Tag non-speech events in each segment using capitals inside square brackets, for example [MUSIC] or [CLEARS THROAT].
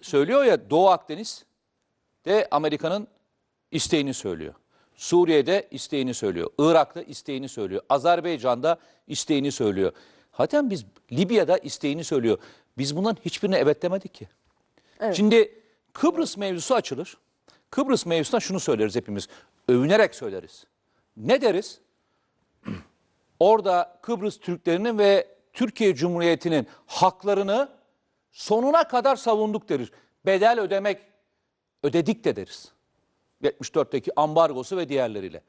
söylüyor ya Doğu Akdeniz de Amerika'nın isteğini söylüyor. Suriye'de isteğini söylüyor. Irak'ta isteğini söylüyor. Azerbaycan'da isteğini söylüyor. Hatta biz Libya'da isteğini söylüyor. Biz bunların hiçbirine evet demedik ki. Şimdi Kıbrıs mevzusu açılır. Kıbrıs mevzusunda şunu söyleriz hepimiz. Övünerek söyleriz. Ne deriz? [CLEARS THROAT] Orada Kıbrıs Türklerinin ve Türkiye Cumhuriyeti'nin haklarını sonuna kadar savunduk deriz. Bedel ödemek ödedik de deriz. 74'teki ambargosu ve diğerleriyle.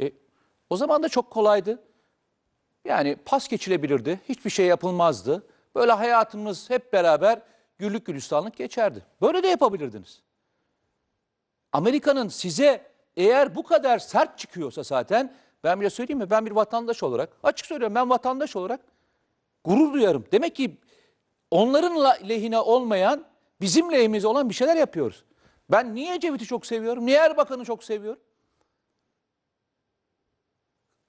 E, o zaman da çok kolaydı. Yani pas geçilebilirdi. Hiçbir şey yapılmazdı. Böyle hayatımız hep beraber güllük gülistanlık geçerdi. Böyle de yapabilirdiniz. Amerika'nın size eğer bu kadar sert çıkıyorsa zaten ben bir şey söyleyeyim mi? Ben bir vatandaş olarak açık söylüyorum ben vatandaş olarak gurur duyarım. Demek ki onların la- lehine olmayan bizim lehimize olan bir şeyler yapıyoruz. Ben niye Ecevit'i çok seviyorum? Niye Erbakan'ı çok seviyorum?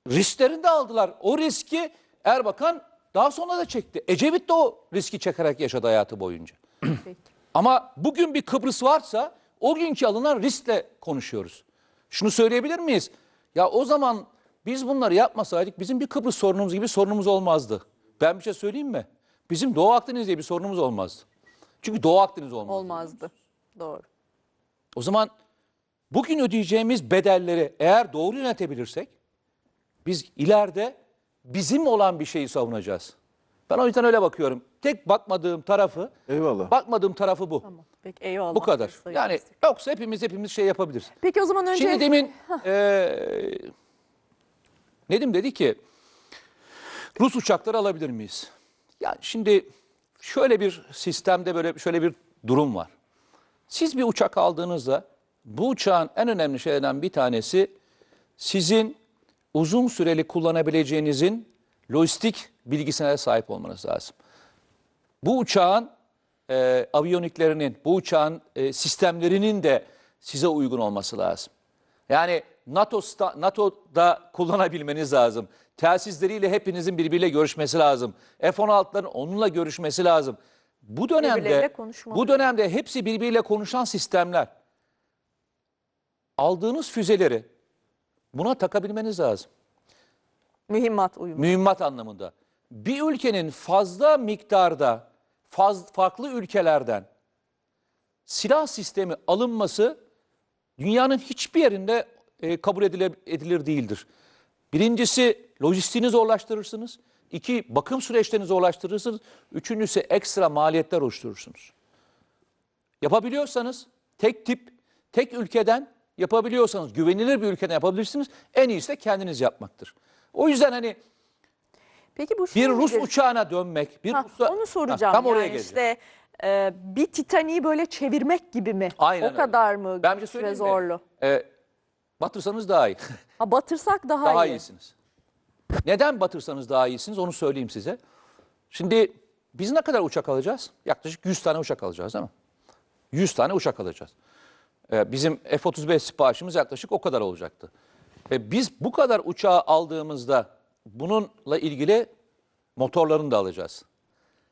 Risklerini de aldılar. O riski Erbakan daha sonra da çekti. Ecevit de o riski çekerek yaşadı hayatı boyunca. Peki. Ama bugün bir Kıbrıs varsa o günkü alınan riskle konuşuyoruz. Şunu söyleyebilir miyiz? Ya o zaman biz bunları yapmasaydık bizim bir Kıbrıs sorunumuz gibi sorunumuz olmazdı. Ben bir şey söyleyeyim mi? Bizim Doğu Akdeniz diye bir sorunumuz olmazdı. Çünkü Doğu Akdeniz olmaz. Olmazdı. Doğru. O zaman bugün ödeyeceğimiz bedelleri eğer doğru yönetebilirsek biz ileride bizim olan bir şeyi savunacağız. Ben o yüzden öyle bakıyorum. Tek bakmadığım tarafı, Eyvallah. bakmadığım tarafı bu. Tamam. Peki eyvallah. Bu kadar. Sayın Yani yoksa hepimiz hepimiz şey yapabiliriz. Peki o zaman önce Şimdi demin eee Nedim dedi ki Rus uçakları alabilir miyiz? Yani şimdi şöyle bir sistemde böyle şöyle bir durum var. Siz bir uçak aldığınızda bu uçağın en önemli şeylerden bir tanesi sizin uzun süreli kullanabileceğinizin lojistik bilgisine sahip olmanız lazım. Bu uçağın e, aviyoniklerinin, bu uçağın e, sistemlerinin de size uygun olması lazım. Yani NATO NATO'da kullanabilmeniz lazım. Telsizleriyle hepinizin birbiriyle görüşmesi lazım. F-16'ların onunla görüşmesi lazım. Bu dönemde bu dönemde hepsi birbiriyle konuşan sistemler. Aldığınız füzeleri buna takabilmeniz lazım mühimmat uyumu. mühimmat anlamında. Bir ülkenin fazla miktarda faz, farklı ülkelerden silah sistemi alınması dünyanın hiçbir yerinde e, kabul edile, edilir değildir. Birincisi lojistiğini zorlaştırırsınız. İki bakım süreçlerini zorlaştırırsınız. Üçüncüsü ekstra maliyetler oluşturursunuz. Yapabiliyorsanız tek tip, tek ülkeden yapabiliyorsanız güvenilir bir ülkeden yapabilirsiniz. En iyisi de kendiniz yapmaktır. O yüzden hani Peki bu bir Rus uçağına dönmek, bir Ha, Rus'a- onu soracağım. Ha, tam oraya yani geleceğim. işte e, bir Titanic'i böyle çevirmek gibi mi? Aynen o öyle. kadar mı Ben bir şey güç ve zorlu? Ee, batırsanız daha iyi. Ha, batırsak daha, daha iyi. iyisiniz. Neden batırsanız daha iyisiniz onu söyleyeyim size. Şimdi biz ne kadar uçak alacağız? Yaklaşık 100 tane uçak alacağız değil mi? 100 tane uçak alacağız. Ee, bizim F-35 siparişimiz yaklaşık o kadar olacaktı. Ee, biz bu kadar uçağı aldığımızda bununla ilgili motorlarını da alacağız.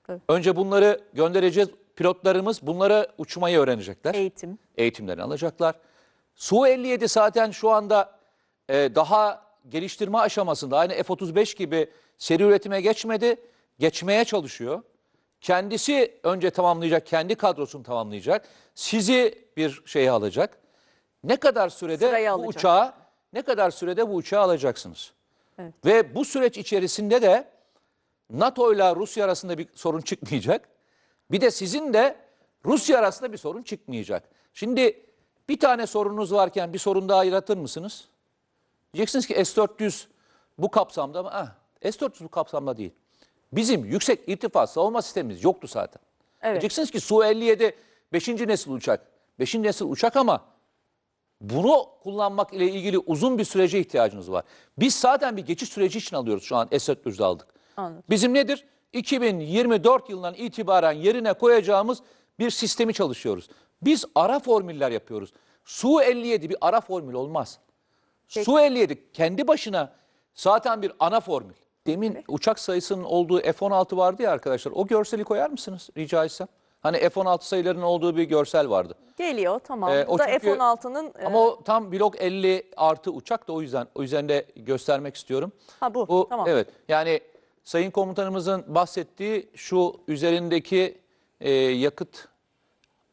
Evet. Önce bunları göndereceğiz. Pilotlarımız bunları uçmayı öğrenecekler. Eğitim. Eğitimlerini alacaklar. Su-57 zaten şu anda e, daha geliştirme aşamasında. Aynı F-35 gibi seri üretime geçmedi. Geçmeye çalışıyor. Kendisi önce tamamlayacak, kendi kadrosunu tamamlayacak. Sizi bir şeye alacak. Ne kadar sürede Sıraya bu alacak. uçağı ne kadar sürede bu uçağı alacaksınız? Evet. Ve bu süreç içerisinde de NATO ile Rusya arasında bir sorun çıkmayacak. Bir de sizin de Rusya arasında bir sorun çıkmayacak. Şimdi bir tane sorununuz varken bir sorun daha yaratır mısınız? Diyeceksiniz ki S-400 bu kapsamda mı? Ah, S-400 bu kapsamda değil. Bizim yüksek irtifa savunma sistemimiz yoktu zaten. Evet. Diyeceksiniz ki Su-57 5. nesil uçak. 5. nesil uçak ama bunu kullanmak ile ilgili uzun bir sürece ihtiyacınız var. Biz zaten bir geçiş süreci için alıyoruz şu an S-400'de aldık. Anladım. Bizim nedir? 2024 yılından itibaren yerine koyacağımız bir sistemi çalışıyoruz. Biz ara formüller yapıyoruz. Su-57 bir ara formül olmaz. Su-57 kendi başına zaten bir ana formül. Demin uçak sayısının olduğu F-16 vardı ya arkadaşlar. O görseli koyar mısınız rica etsem? Hani F-16 sayılarının olduğu bir görsel vardı. Geliyor tamam. Ee, o da çünkü- F-16'nın e, Ama o tam blok 50 artı uçak da o yüzden o yüzden de göstermek istiyorum. ha bu, Bu tamam. evet yani Sayın Komutanımızın bahsettiği şu üzerindeki e, yakıt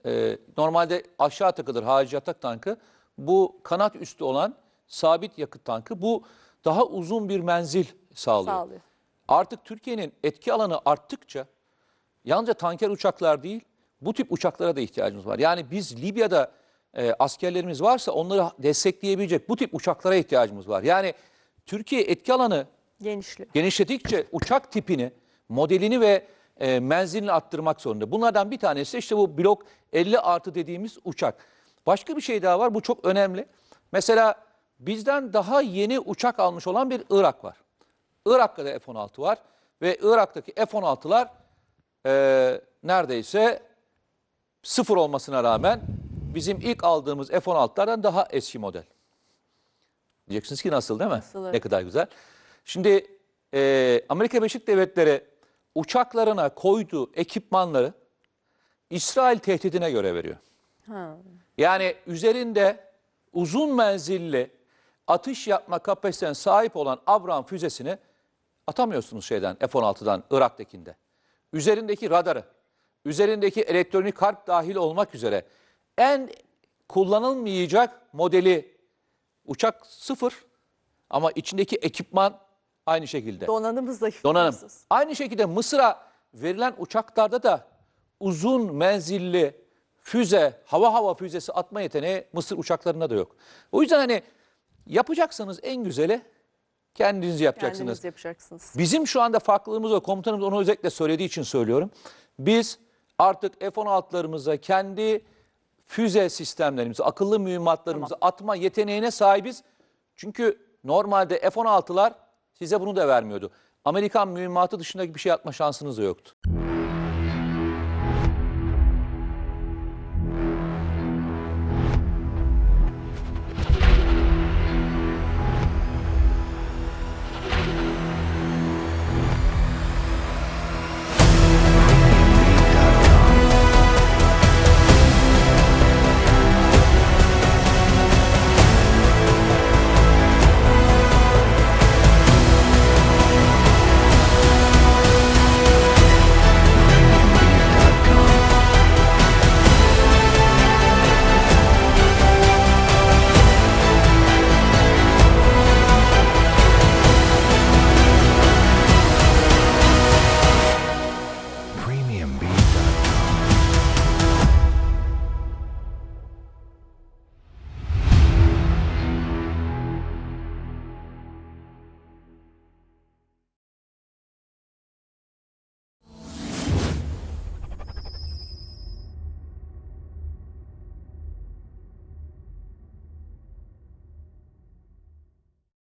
e, normalde aşağı takılır harici yatak tankı. Bu kanat üstü olan sabit yakıt tankı bu daha uzun bir menzil sağlıyor. Sağlıyor. Artık Türkiye'nin etki alanı arttıkça yalnızca tanker uçaklar değil bu tip uçaklara da ihtiyacımız var. Yani biz Libya'da e, askerlerimiz varsa onları destekleyebilecek bu tip uçaklara ihtiyacımız var. Yani Türkiye etki alanı Genişliyor. genişledikçe uçak tipini, modelini ve e, menzilini arttırmak zorunda. Bunlardan bir tanesi işte bu blok 50 artı dediğimiz uçak. Başka bir şey daha var bu çok önemli. Mesela bizden daha yeni uçak almış olan bir Irak var. Irak'ta da F-16 var ve Irak'taki F-16'lar e, neredeyse sıfır olmasına rağmen bizim ilk aldığımız F-16'lardan daha eski model. Diyeceksiniz ki nasıl değil mi? Nasıl, evet. Ne kadar güzel. Şimdi e, Amerika Birleşik Devletleri uçaklarına koyduğu ekipmanları İsrail tehdidine göre veriyor. Ha. Yani üzerinde uzun menzilli atış yapma kapasitesine sahip olan Abrams füzesini atamıyorsunuz şeyden F-16'dan Irak'takinde. Üzerindeki radarı, üzerindeki elektronik harp dahil olmak üzere en kullanılmayacak modeli uçak sıfır ama içindeki ekipman aynı şekilde. Donanımı zayıf. Donanım. Aynı şekilde Mısır'a verilen uçaklarda da uzun menzilli füze, hava hava füzesi atma yeteneği Mısır uçaklarında da yok. O yüzden hani yapacaksanız en güzeli kendiniz yapacaksınız. Kendiniz yapacaksınız. Bizim şu anda farklılığımız o. Komutanımız onu özellikle söylediği için söylüyorum. Biz artık F-16'larımıza kendi füze sistemlerimizi, akıllı mühimmatlarımızı atma yeteneğine sahibiz. Çünkü normalde F-16'lar size bunu da vermiyordu. Amerikan mühimmatı dışındaki bir şey atma şansınız da yoktu.